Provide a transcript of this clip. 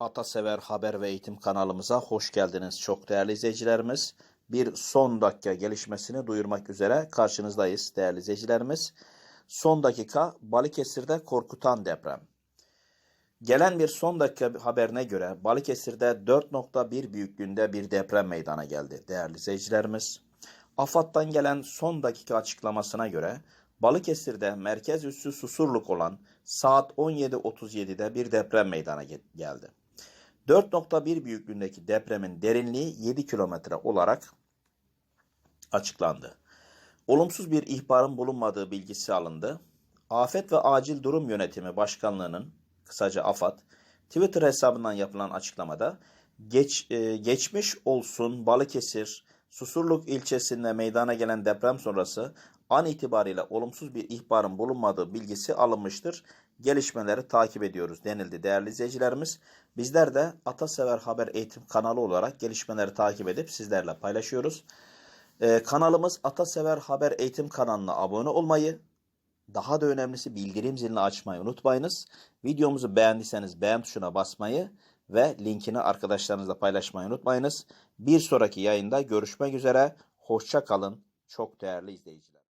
Atasever Haber ve Eğitim kanalımıza hoş geldiniz çok değerli izleyicilerimiz. Bir son dakika gelişmesini duyurmak üzere karşınızdayız değerli izleyicilerimiz. Son dakika Balıkesir'de korkutan deprem. Gelen bir son dakika haberine göre Balıkesir'de 4.1 büyüklüğünde bir deprem meydana geldi değerli izleyicilerimiz. AFAD'dan gelen son dakika açıklamasına göre Balıkesir'de merkez üssü Susurluk olan saat 17.37'de bir deprem meydana ge- geldi. 4.1 büyüklüğündeki depremin derinliği 7 kilometre olarak açıklandı. Olumsuz bir ihbarın bulunmadığı bilgisi alındı. Afet ve Acil Durum Yönetimi Başkanlığı'nın kısaca AFAD Twitter hesabından yapılan açıklamada geç, e, geçmiş olsun Balıkesir Susurluk ilçesinde meydana gelen deprem sonrası an itibariyle olumsuz bir ihbarın bulunmadığı bilgisi alınmıştır. Gelişmeleri takip ediyoruz denildi değerli izleyicilerimiz. Bizler de Atasever Haber Eğitim kanalı olarak gelişmeleri takip edip sizlerle paylaşıyoruz. Ee, kanalımız Atasever Haber Eğitim kanalına abone olmayı, daha da önemlisi bildirim zilini açmayı unutmayınız. Videomuzu beğendiyseniz beğen tuşuna basmayı ve linkini arkadaşlarınızla paylaşmayı unutmayınız. Bir sonraki yayında görüşmek üzere. Hoşça kalın çok değerli izleyiciler.